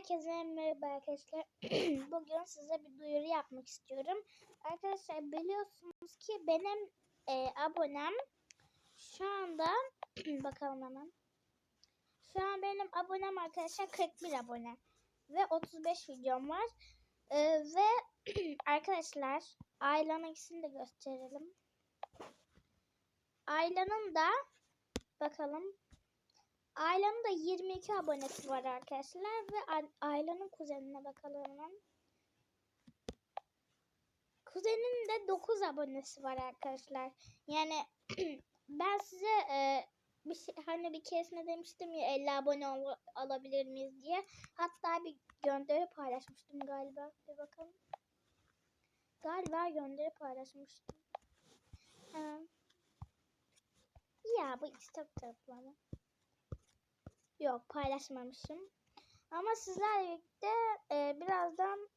Herkese merhaba arkadaşlar. Bugün size bir duyuru yapmak istiyorum. Arkadaşlar biliyorsunuz ki benim e, abonem şu anda bakalım hemen. Şu an benim abonem arkadaşlar 41 abone ve 35 videom var. E, ve arkadaşlar Ayla'nın ikisini de gösterelim. Ayla'nın da bakalım Ayla'nın da 22 abonesi var arkadaşlar ve Ayla'nın kuzenine bakalım. Kuzenin de 9 abonesi var arkadaşlar. Yani ben size e, bir şey, hani bir keresinde demiştim ya 50 abone ol- alabilir miyiz diye. Hatta bir gönderi paylaşmıştım galiba. Bir bakalım. Galiba gönderi paylaşmıştım. Ha. Ya bu istek tarafları. Yok paylaşmamışım. Ama sizlerle birlikte e, birazdan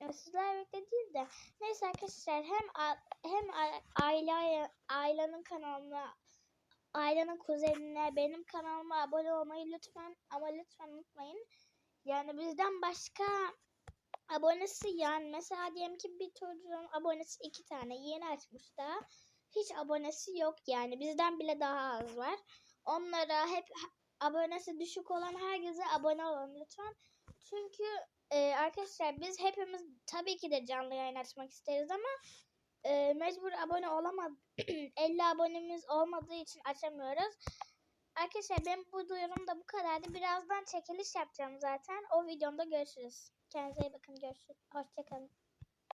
e, sizlerle birlikte değil de neyse arkadaşlar hem hem a- aile ailenin kanalına ailenin kuzenine benim kanalıma abone olmayı lütfen ama lütfen unutmayın. Yani bizden başka abonesi yani mesela diyelim ki bir çocuğun abonesi iki tane yeni açmış daha. Hiç abonesi yok yani bizden bile daha az var. Onlara hep abonesi düşük olan herkese abone olun lütfen. Çünkü e, arkadaşlar biz hepimiz tabii ki de canlı yayın açmak isteriz ama e, mecbur abone olamadı 50 abonemiz olmadığı için açamıyoruz. Arkadaşlar benim bu duyurum da bu kadardı. Birazdan çekiliş yapacağım zaten. O videomda görüşürüz. Kendinize iyi bakın. Görüşürüz. Hoşçakalın.